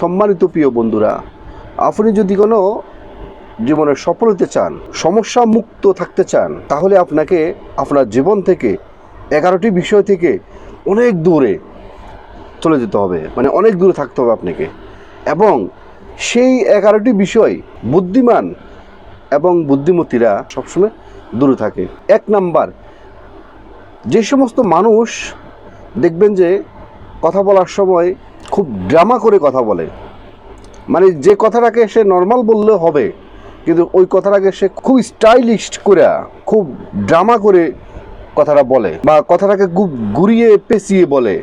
সম্মানিত প্রিয় বন্ধুরা, আপনি যদি কোনো জীবনে সফল হতে চান, সমস্যা মুক্ত থাকতে চান, তাহলে আপনাকে আপনার জীবন থেকে, এগারোটি বিষয় থেকে অনেক দূরে চলে যেতে হবে। মানে অনেক দূরে থাকতে হবে আপনাকে। এবং সেই এগারোটি বিষয় বুদ্ধিমান এবং বুদ্ধিমতীরা সবসময় দূরে থাকে। এক নাম্বার, যে সমস্ত মানুষ দেখবেন যে কথা বলার সময় খুব ড্রামা করে কথা বলে। মানে যে কথাটাকে সে নর্মাল বললে হবে, কিন্তু ওই কথাটাকে সে খুব স্টাইলিশ করে খুব ড্রামা করে কথাটা বলে বা কথাটাকে খুব ঘুরিয়ে পেঁচিয়ে বলে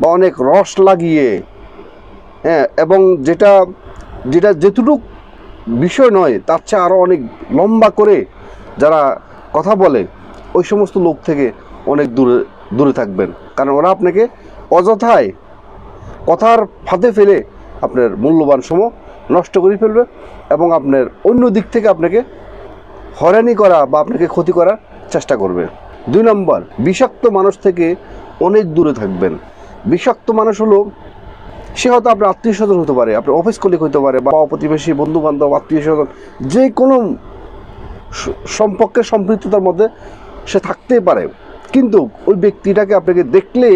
বা অনেক রস লাগিয়ে। হ্যাঁ এবং যেটা যেটা যেটুক বিষয় নয়, তার চেয়ে আরও অনেক লম্বা করে যারা কথা বলে, ওই সমস্ত লোক থেকে অনেক দূরে দূরে থাকবেন। কারণ ওরা আপনাকে অযথায় কথার ফাঁদে ফেলে আপনার মূল্যবান সময় নষ্ট করে ফেলবে এবং আপনার অন্য দিক থেকে আপনাকে হয়রানি করা বা আপনাকে ক্ষতি করার চেষ্টা করবে। দুই নম্বর, বিষাক্ত মানুষ থেকে অনেক দূরে থাকবেন। বিষাক্ত মানুষ হলো, সে হয়তো আপনার আত্মীয় স্বজন হতে পারে, আপনার অফিস কলিক হতে পারে বা প্রতিবেশী বন্ধু বান্ধব আত্মীয় স্বজন যে কোনো সম্পর্কের সম্পৃক্ততার মধ্যে সে থাকতেই পারে। কিন্তু ওই ব্যক্তিটাকে আপনাকে দেখলে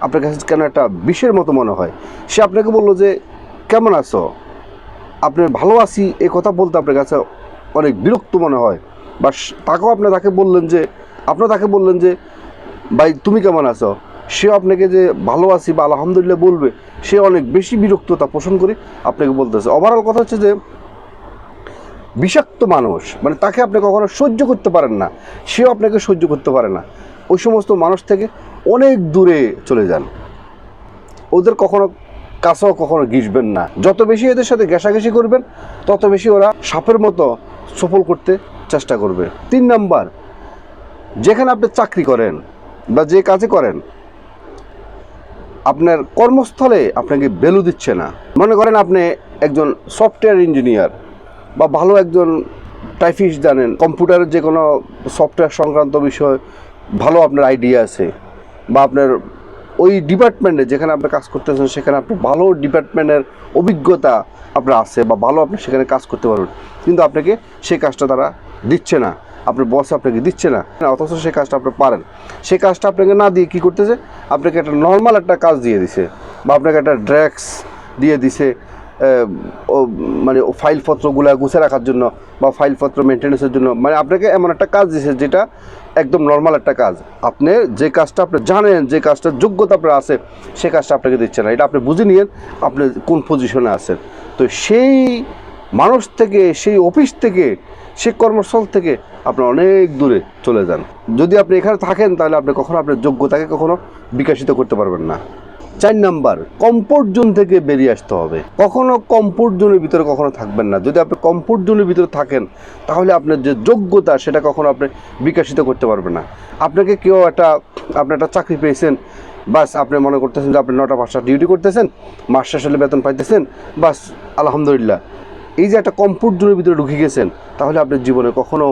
আপনার কাছে কেন একটা বিষের মতো মনে হয়? সে আপনাকে বলল যে, কেমন আছো? আপনি ভালো আছি। এই কথা বলতে আপনার কাছে অনেক বিরক্ত মনে হয়। বা তাকেও আপনি তাকে বললেন যে আপনার তাকে বললেন যে, ভাই, তুমি কেমন আছো? সে আপনাকে যে, ভালো আছি বা আলহামদুলিল্লাহ বলবে। সে অনেক বেশি বিরক্ততা পোষণ করে আপনাকে বলতেছে। ওভারঅল কথা হচ্ছে যে, বিষাক্ত মানুষ মানে তাকে আপনি কখনো সহ্য করতে পারেন না। সেও আপনাকে সহ্য করতে পারে না। ওই সমস্ত মানুষ থেকে অনেক দূরে চলে যান। ওদের কখনো কাছেও কখনো ঘিসবেন না। যত বেশি এদের সাথে ঘেঁষাঘেঁষি করবেন, তত বেশি ওরা সাপের মতো সফল করতে চেষ্টা করবে। তিন নাম্বার, যেখানে আপনি চাকরি করেন বা যে কাজে করেন, আপনার কর্মস্থলে আপনাকে ভ্যালু দিচ্ছে না। মনে করেন আপনি একজন সফটওয়্যার ইঞ্জিনিয়ার বা ভালো একজন টাইপিস্ট জানেন কম্পিউটারের যে কোনো সফটওয়্যার সংক্রান্ত বিষয়, ভালো আপনার আইডিয়া আছে। বা আপনার ওই ডিপার্টমেন্টে যেখানে আপনি কাজ করতেছেন, সেখানে আপনি ভালো ডিপার্টমেন্টের অভিজ্ঞতা আপনার আছে বা ভালো আপনি সেখানে কাজ করতে পারবেন। কিন্তু আপনাকে সেই কাজটা তারা দিচ্ছে না। আপনার বস আপনাকে দিচ্ছে না। অথচ সেই কাজটা আপনি পারেন। সেই কাজটা আপনাকে না দিয়ে কী করতেছে? আপনাকে একটা নর্মাল একটা কাজ দিয়ে দিছে বা আপনাকে একটা ড্র্যাক্স দিয়ে দিছে। মানে ফাইলপত্রগুলো গুছে রাখার জন্য বা ফাইলপত্র মেনটেন্যান্সের জন্য মানে আপনাকে এমন একটা কাজ দিছে যেটা একদম নর্মাল একটা কাজ। আপনি যে কাজটা আপনি জানেন, যে কাজটার যোগ্যতা আপনার আছে, সে কাজটা আপনাকে দিচ্ছে না। এটা আপনি বুঝে নিয়েন আপনি কোন পজিশনে আছেন। তো সেই মানুষ থেকে, সেই অফিস থেকে, সেই কর্মস্থল থেকে আপনি অনেক দূরে চলে যান। যদি আপনি এখানে থাকেন, তাহলে আপনি কখনো আপনার যোগ্যতাকে কখনো বিকাশিত করতে পারবেন না। চার নাম্বার কমফোর্ট জোন থেকে বেরিয়ে আসতে হবে। কখনো কমফোর্ট জোনের ভিতরে কখনো থাকবেন না। যদি আপনি কমফোর্ট জোনের ভিতরে থাকেন, তাহলে আপনার যে যোগ্যতা, সেটা কখনো আপনি বিকশিত করতে পারবেন না। আপনাকে কেউ একটা, আপনি একটা চাকরি পেয়েছেন, বাস আপনি মনে করতেছেন যে আপনি নটা পাঁচটা ডিউটি করতেছেন, মাস শেষ হলে বেতন পাইতেছেন, বাস আলহামদুলিল্লাহ। এই যে একটা কমফোর্ট জোনের ভিতরে ঢুকে গেছেন, তাহলে আপনার জীবনে কখনো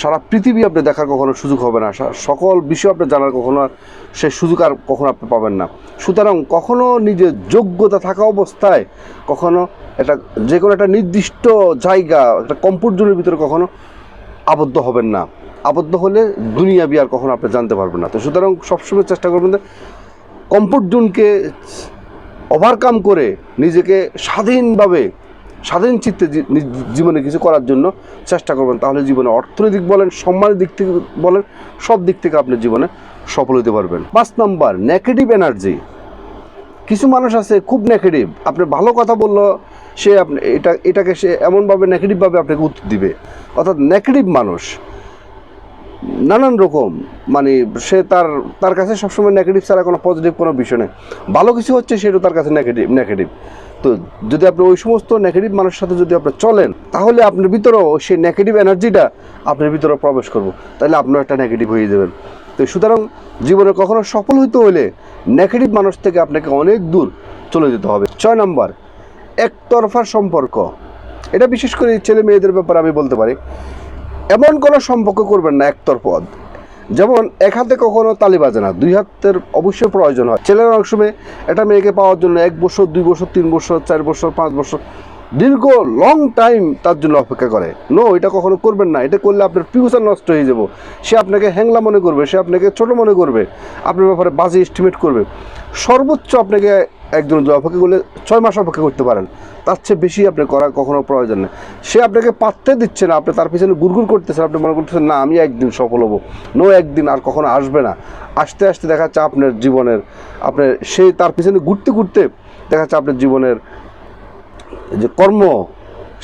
সারা পৃথিবী আপনি দেখার কখনো সুযোগ হবে না। সকল বিষয় আপনি জানার কখনো আর সে সুযোগ আর কখনো আপনি পাবেন না। সুতরাং কখনো নিজের যোগ্যতা থাকা অবস্থায় কখনো এটা যে কোনো একটা নির্দিষ্ট জায়গা, একটা কমফোর্ট জোনের ভিতরে কখনো আবদ্ধ হবেন না। আবদ্ধ হলে দুনিয়া বিয়ার কখনো আপনি জানতে পারবেন না। তো সুতরাং সবসময় চেষ্টা করবেন যে কমফোর্ট জোনকে ওভারকাম করে নিজেকে স্বাধীনভাবে স্বাধীন চিত্তে জীবনে কিছু করার জন্য চেষ্টা করবেন। তাহলে জীবনে অর্থনৈতিক বলেন সম্মানের দিক থেকে বলেন, সব দিক থেকে আপনি জীবনে সফল হতে পারবেন। পাঁচ নাম্বার নেগেটিভ এনার্জি কিছু মানুষ আছে খুব নেগেটিভ আপনি ভালো কথা বলল, সে আপনি, এটা, এটাকে সে এমনভাবে নেগেটিভভাবে আপনাকে উত্তর দিবে। অর্থাৎ নেগেটিভ মানুষ, নানান রকম মানে সে তার তার কাছে সবসময় নেগেটিভ ছাড়া কোনো পজিটিভ কোনো বিষয় নেই। ভালো কিছু হচ্ছে, সেটা তার কাছে নেগেটিভ নেগেটিভ তো যদি আপনি ওই সমস্ত নেগেটিভ মানুষের সাথে যদি আপনি চলেন, তাহলে আপনার ভিতরেও সেই নেগেটিভ এনার্জিটা আপনার ভিতরে প্রবেশ করব। তাহলে আপনার একটা নেগেটিভ হয়ে যাবেন। তো সুতরাং জীবনে কখনো সফল হইতে হলে নেগেটিভ মানুষ থেকে আপনাকে অনেক দূর চলে যেতে হবে। ছয় নম্বর একতরফা সম্পর্ক। এটা বিশেষ করে ছেলে মেয়েদের ব্যাপারে আমি বলতে পারি, এমন কোনো সম্পর্ক করবেন না একতরফা যেমন, এক হাতে কখনো তালি বাজে না, দুই হাতের অবশ্যই প্রয়োজন হয়। ছেলেরা অনেক সময় একটা মেয়েকে পাওয়ার জন্য এক বছর, দুই বছর, তিন বছর, চার বছর, পাঁচ বছর, দীর্ঘ লং টাইম তার জন্য অপেক্ষা করে। নো এটা কখনো করবেন না, এটা করলে আপনার ফিউচার নষ্ট হয়ে যাব। সে আপনাকে হ্যাংলা মনে করবে, সে আপনাকে ছোট মনে করবে, আপনার ব্যাপারে বাজে এস্টিমেট করবে। সর্বোচ্চ আপনাকে একজন অপেক্ষা করলে ছয় মাস অপেক্ষা করতে পারেন। তার চেয়ে বেশি আপনি করার কখনো প্রয়োজন নেই। সে আপনাকে পাত্তে দিচ্ছে না, আপনি তার পিছনে গুড়গুড় করতেছেন, আপনি মনে করতেছেন, না, আমি একদিন সফল হব। নো একদিন আর কখনো আসবে না। আসতে আসতে দেখা যাচ্ছে আপনার জীবনের, আপনার সেই তার পিছনে ঘুরতে ঘুরতে দেখা যাচ্ছে আপনার জীবনের যে কর্ম,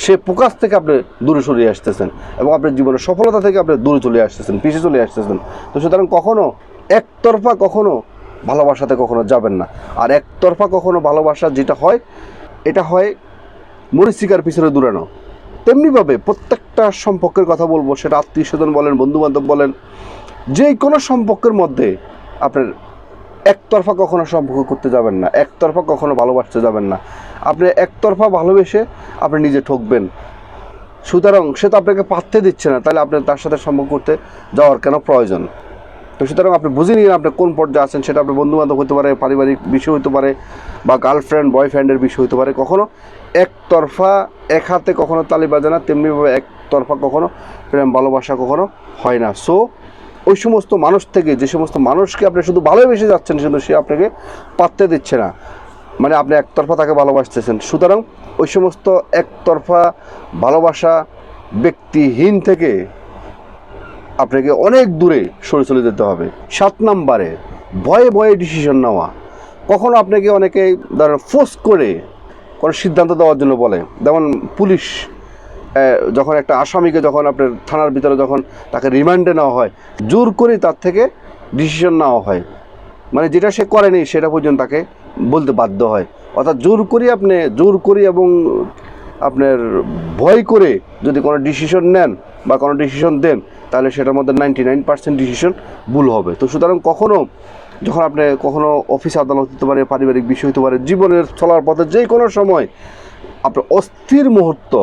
সে প্রকাশ থেকে আপনি দূরে সরিয়ে আসতেছেন এবং আপনার জীবনের সফলতা থেকে আপনি দূরে চলে আসতেছেন, পিছিয়ে চলে আসতেছেন। তো সুতরাং কখনো, একতরফা কখনো ভালোবাসাতে কখনো যাবেন না। আর একতরফা কখনো ভালোবাসা যেটা হয়, এটা হয় মরিচিকার পিছনে দূরানো তেমনিভাবে প্রত্যেকটা সম্পর্কের কথা বলব, সেটা আত্মীয় স্বজন বলেন বন্ধু বান্ধব বলেন, যে কোনো সম্পর্কের মধ্যে আপনার একতরফা কখনো সম্পর্ক করতে যাবেন না, একতরফা কখনো ভালোবাসতে যাবেন না। আপনি একতরফা ভালোবেসে আপনি নিজে ঠকবেন। সুতরাং সে তো আপনাকে পাত্তে দিচ্ছে না, তাহলে আপনি তার সাথে সম্পর্ক করতে যাওয়ার কেন প্রয়োজন? তো সুতরাং আপনি বুঝে নিন আপনি কোন পর্যায়ে আছেন, সেটা আপনার বন্ধু বান্ধব হতে পারে, পারিবারিক বিষয় হতে পারে, বা গার্লফ্রেন্ড বয়ফ্রেন্ডের বিষয় হতে পারে, কখনো একতরফা, এক হাতে কখনো তালি বাজে না তেমনিভাবে একতরফা কখনো প্রেম, ভালোবাসা কখনো হয় না। সো ওই সমস্ত মানুষ থেকে, যে সমস্ত মানুষকে আপনি শুধু ভালোবেসে যাচ্ছেন, কিন্তু সে আপনাকে পাত্তে দিচ্ছে না। মানে আপনি একতরফা তাকে ভালোবাসতেছেন। সুতরাং ওই সমস্ত একতরফা ভালোবাসা ব্যক্তিহীন থেকে আপনাকে অনেক দূরে সরে চলে যেতে হবে। সাত নাম্বারে ভয়ে ভয়ে ডিসিশন নেওয়া। কখনো আপনাকে অনেকে ধরেন ফোর্স করে কোনো সিদ্ধান্ত দেওয়ার জন্য বলে। যেমন পুলিশ যখন একটা আসামিকে যখন আপনার থানার ভিতরে যখন তাকে রিমান্ডে নেওয়া হয়, জোর করে তার থেকে ডিসিশন নেওয়া হয়। মানে যেটা সে করেনি সেটা পর্যন্ত তাকে বলতে বাধ্য হয়। অর্থাৎ জোর করি আপনি, জোর করি এবং আপনার ভয় করে যদি কোনো ডিসিশন নেন বা কোনো ডিসিশন দেন তাহলে সেটার মধ্যে নাইনটি নাইন পার্সেন্ট ডিসিশন ভুল হবে। তো সুতরাং কখনো যখন আপনি কখনো অফিস আদালত হতে পারে, পারিবারিক বিষয় হতে পারে, জীবনের চলার পথে যে কোনো সময় আপনার অস্থির মুহূর্ত,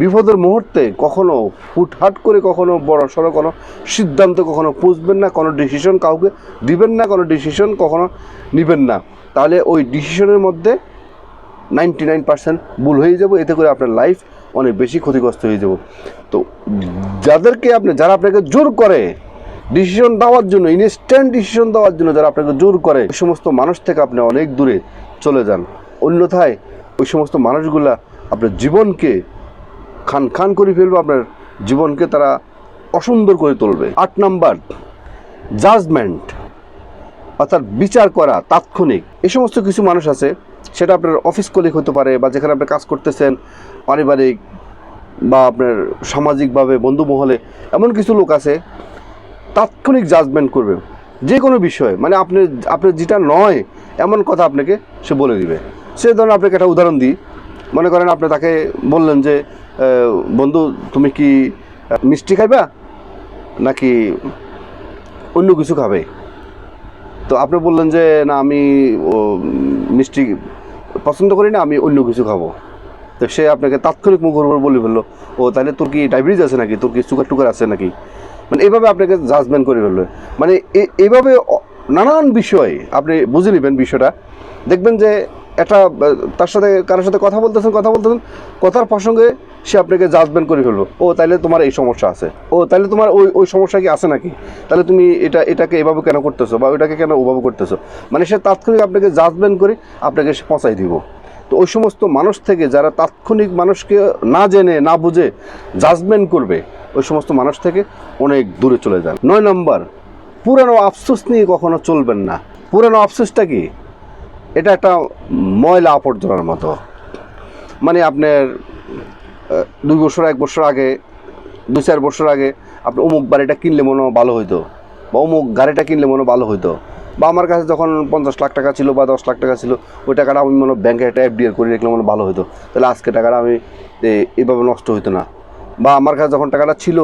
বিপদের মুহূর্তে কখনো হুটহাট করে কখনো বড় সড়ো কোনো সিদ্ধান্ত কখনো পুষবেন না, কোনো ডিসিশন কাউকে দিবেন না, কোনো ডিসিশন কখনো নেবেন না। তাহলে ওই ডিসিশনের মধ্যে নাইনটি নাইন পার্সেন্ট ভুল হয়ে যাব। এতে করে আপনার লাইফ অনেক বেশি ক্ষতিগ্রস্ত হয়ে যাব। তো যাদেরকে আপনি যারা আপনাকে জোর করে ডিসিশন দেওয়ার জন্য ইনস্ট্যান্ট ডিসিশন দেওয়ার জন্য যারা আপনাকে জোর করে, ওই সমস্ত মানুষ থেকে আপনি অনেক দূরে চলে যান। অন্যথায় ওই সমস্ত মানুষগুলা আপনার জীবনকে খান খান করে ফেলবে, আপনার জীবনকে তারা অসুন্দর করে তুলবে। আট নাম্বার জাজমেন্ট অর্থাৎ বিচার করা তাৎক্ষণিক। এ সমস্ত কিছু মানুষ আছে, সেটা আপনার অফিস কলিগ হতে পারে বা যেখানে আপনি কাজ করতেছেন, পারিবারিক বা আপনার সামাজিকভাবে, বন্ধু মহলে, এমন কিছু লোক আছে, তাৎক্ষণিক জাজমেন্ট করবে। যে কোনো বিষয়ে মানে আপনি আপনার যেটা নয়, এমন কথা আপনাকে সে বলে দিবে। সে ধরুন আপনাকে একটা উদাহরণ দিই। মনে করেন আপনি তাকে বললেন যে বন্ধু, তুমি কি মিষ্টি খাইবা? নাকি অন্য কিছু খাবে? তো আপনি বললেন যে, না, আমি মিষ্টি পছন্দ করি না, আমি অন্য কিছু খাব। তো সে আপনাকে তাৎক্ষণিক মুখর উপর বলে ফেলল, ও, তাহলে তোর কি ডায়াবেটিস আছে নাকি? তোর কি সুগার টুগার আছে নাকি? মানে এইভাবে আপনাকে জাজমেন্ট করে ফেলল। মানে এইভাবে নানান বিষয় আপনি বুঝে নেবেন বিষয়টা। দেখবেন যে একটা তার সাথে, কারোর সাথে কথা বলতেছেন কথা বলতেছেন, কথার প্রসঙ্গে সে আপনাকে জাজমেন্ট করে ফেলব ও, তাইলে তোমার এই সমস্যা আছে। ও, তাইলে তোমার ওই ওই সমস্যা কি আছে নাকি? তাহলে তুমি এটা, এটাকে এভাবে কেন করতেছো বা ওইটাকে কেন ওভাবে করতেছো? মানে সে তাৎক্ষণিক আপনাকে জাজমেন্ট করে আপনাকে সে পচাই দিব। তো ওই সমস্ত মানুষ থেকে যারা তাৎক্ষণিক মানুষকে না জেনে, না বুঝে জাজমেন্ট করবে, ওই সমস্ত মানুষ থেকে অনেক দূরে চলে যান। নয় নম্বর, পুরানো আফসোস নিয়ে কখনো চলবেন না। পুরানো আফসোসটা কি? এটা একটা ময়লা আবর্জনার মতো। মানে আপনার দুই বছর, এক বছর আগে দু চার বছর আগে আপনি অমুক বাড়িটা কিনলে মনে ভালো হইতো, বা অমুক গাড়িটা কিনলে মনে ভালো হইতো, বা আমার কাছে যখন পঞ্চাশ লাখ টাকা ছিল বা দশ লাখ টাকা ছিল, ওই টাকাটা আমি মনে ব্যাংকে একটা এফডিআর করে রাখলে মনে ভালো হতো তাহলে আজকে টাকাটা আমি এভাবে নষ্ট হইতো না। বা আমার কাছে যখন টাকাটা ছিল,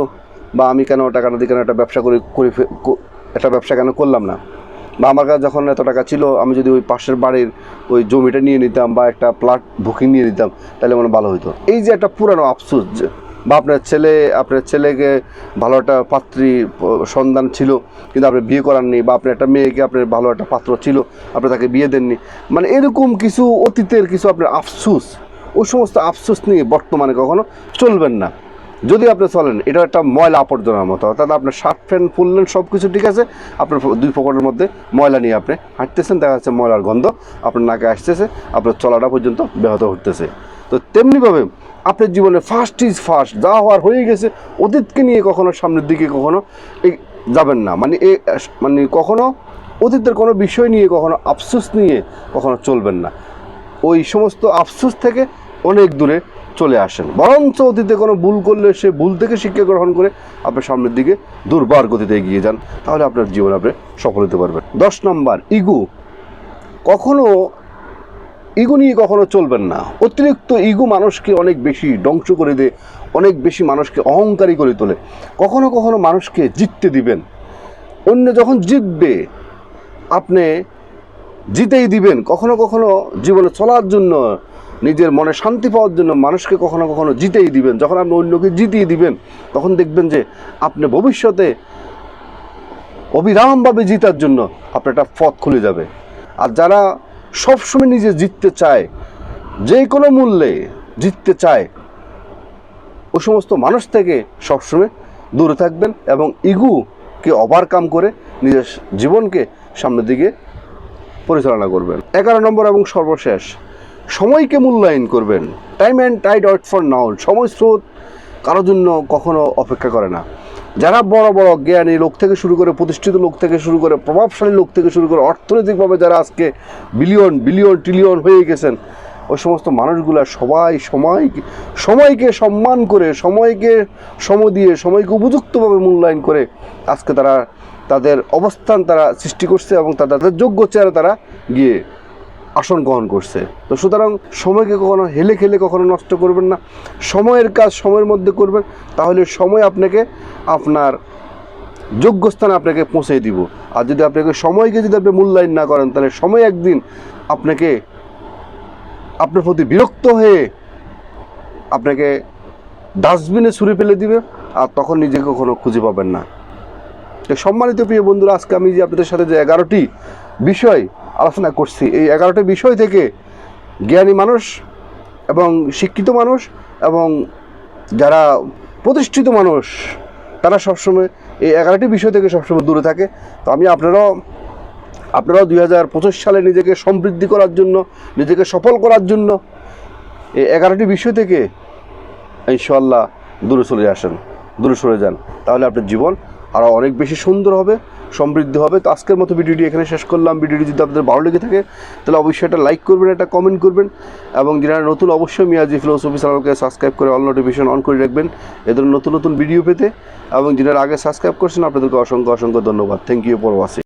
বা আমি কেন টাকাটা দিয়ে কেন একটা ব্যবসা করে করে একটা ব্যবসা কেন করলাম না বা আমার কাছে যখন এত টাকা ছিল, আমি যদি ওই পাশের বাড়ির ওই জমিটা নিয়ে নিতাম বা একটা প্লাট বুকিং নিয়ে নিতাম, তাহলে মনে ভালো হতো এই যে একটা পুরানো আফসোস যে, বা আপনার ছেলে, আপনার ছেলেকে ভালো একটা পাত্রী সন্ধান ছিল, কিন্তু আপনি বিয়ে করাননি বা আপনার একটা মেয়েকে আপনার ভালো একটা পাত্র ছিল, আপনি তাকে বিয়ে দেননি। মানে এরকম কিছু অতীতের কিছু আপনার আফসুস, ওই সমস্ত আফসোস নিয়ে বর্তমানে কখনো চলবেন না। যদি আপনি চলেন, এটা একটা ময়লা আবর্জনার মতো, অর্থাৎ আপনার শার্ট প্যান্ট পরলেন সব কিছু ঠিক আছে, আপনার দুই পকেটের মধ্যে ময়লা নিয়ে আপনি হাঁটতেছেন, দেখা যাচ্ছে ময়লার গন্ধ আপনার নাকে আসতেছে, আপনার চলাটা পর্যন্ত ব্যাহত হতেছে তো তেমনিভাবে আপনার জীবনে ফার্স্ট ইজ ফার্স্ট যা হওয়ার হয়ে গেছে, অতীতকে নিয়ে কখনো সামনের দিকে কখনো যাবেন না। মানে এ মানে কখনো অতীতের কোনো বিষয় নিয়ে, কখনো আফসোস নিয়ে কখনো চলবেন না। ওই সমস্ত আফসোস থেকে অনেক দূরে চলে আসেন। বরঞ্চ অতীতে কোনো ভুল করলে সে ভুল থেকে শিক্ষা গ্রহণ করে আপনি সামনের দিকে দুর্বার গতিতে এগিয়ে যান, তাহলে আপনার জীবন আপনি সফল হতে পারবেন। দশ নম্বর, ইগু। কখনো, ইগু নিয়ে কখনো চলবেন না। অতিরিক্ত ইগু মানুষকে অনেক বেশি ধ্বংস করে দেয়, অনেক বেশি মানুষকে অহংকারী করে তোলে। কখনো কখনো মানুষকে জিততে দিবেন। অন্য যখন জিতবে, আপনি জিতেই দিবেন। কখনো কখনো জীবনে চলার জন্য নিজের মনে শান্তি পাওয়ার জন্য মানুষকে কখনো কখনো জিতেই দিবেন। যখন আপনি অন্যকে জিতিয়ে দিবেন, তখন দেখবেন যে আপনি ভবিষ্যতে অবিরামভাবে জিতার জন্য আপনার একটা পথ খুলে যাবে। আর যারা সবসময় নিজে জিততে চায়, যে কোনো মূল্যে জিততে চায়, ও সমস্ত মানুষ থেকে সবসময় দূরে থাকবেন এবং ইগুকে ওভারকাম করে নিজের জীবনকে সামনের দিকে পরিচালনা করবেন। এগারো নম্বর এবং সর্বশেষ। সময়কে মূল্যায়ন করবেন। Time and tide out for now সময় স্রোত কারোর জন্য কখনো অপেক্ষা করে না। যারা বড় বড় জ্ঞানী লোক থেকে শুরু করে প্রতিষ্ঠিত লোক থেকে শুরু করে প্রভাবশালী লোক থেকে শুরু করে অর্থনৈতিকভাবে যারা আজকে বিলিয়ন বিলিয়ন ট্রিলিয়ন হয়ে গেছেন, ওই সমস্ত মানুষগুলা সবাই সময় সময়কে সম্মান করে, সময়কে সম দিয়ে, সময়কে উপযুক্তভাবে মূল্যায়ন করে আজকে তারা তাদের অবস্থান তারা সৃষ্টি করছে এবং তাদের যোগ্য চেয়ারে তারা গিয়ে আসন গ্রহণ করছে। তো সুতরাং সময়কে কখনো হেলে খেলে কখনো নষ্ট করবেন না। সময়ের কাজ সময়ের মধ্যে করবেন, তাহলে সময় আপনাকে আপনার যোগ্য স্থানে আপনাকে পৌঁছে দিব। আর যদি আপনাকে সময়কে যদি আপনি মূল্যায়ন না করেন, তাহলে সময় একদিন আপনাকে আপনার প্রতি বিরক্ত হয়ে আপনাকে ডাস্টবিনে ছুঁড়ে ফেলে দিবে আর তখন নিজেকে কখনো খুঁজে পাবেন না। সম্মানিত প্রিয় বন্ধুরা, আজকে আমি যে আপনাদের সাথে যে এগারোটি বিষয় আলোচনা করছি। এই এগারোটি বিষয় থেকে জ্ঞানী মানুষ এবং শিক্ষিত মানুষ এবং যারা প্রতিষ্ঠিত মানুষ, তারা সবসময় এই এগারোটি বিষয় থেকে সবসময় দূরে থাকে। তো আমি আপনারাও আপনারাও দুই হাজার পঁচিশ সালে নিজেকে সমৃদ্ধি করার জন্য, নিজেকে সফল করার জন্য এই এগারোটি বিষয় থেকে ইনশাল্লাহ দূরে চলে আসেন, দূরে সরে যান। তাহলে আপনার জীবন আরও অনেক বেশি সুন্দর হবে। সমৃদ্ধ হবে। তো আজকের মতো ভিডিওটি এখানে শেষ করলাম। ভিডিওটি যদি আপনাদের ভালো লেগে থাকে, তাহলে অবশ্যই একটা লাইক করবেন, একটা কমেন্ট করবেন, এবং যারা নতুন অবশ্যই মিয়াজি ফিলোসফি চ্যানেলকে সাবস্ক্রাইব করে অল নোটিফিকেশন অন করে রাখবেন এদের নতুন নতুন ভিডিও পেতে। এবং যারা আগে সাবস্ক্রাইব করছেন, আপনাদেরকে অসংখ্য অসংখ্য ধন্যবাদ। Thank you for watching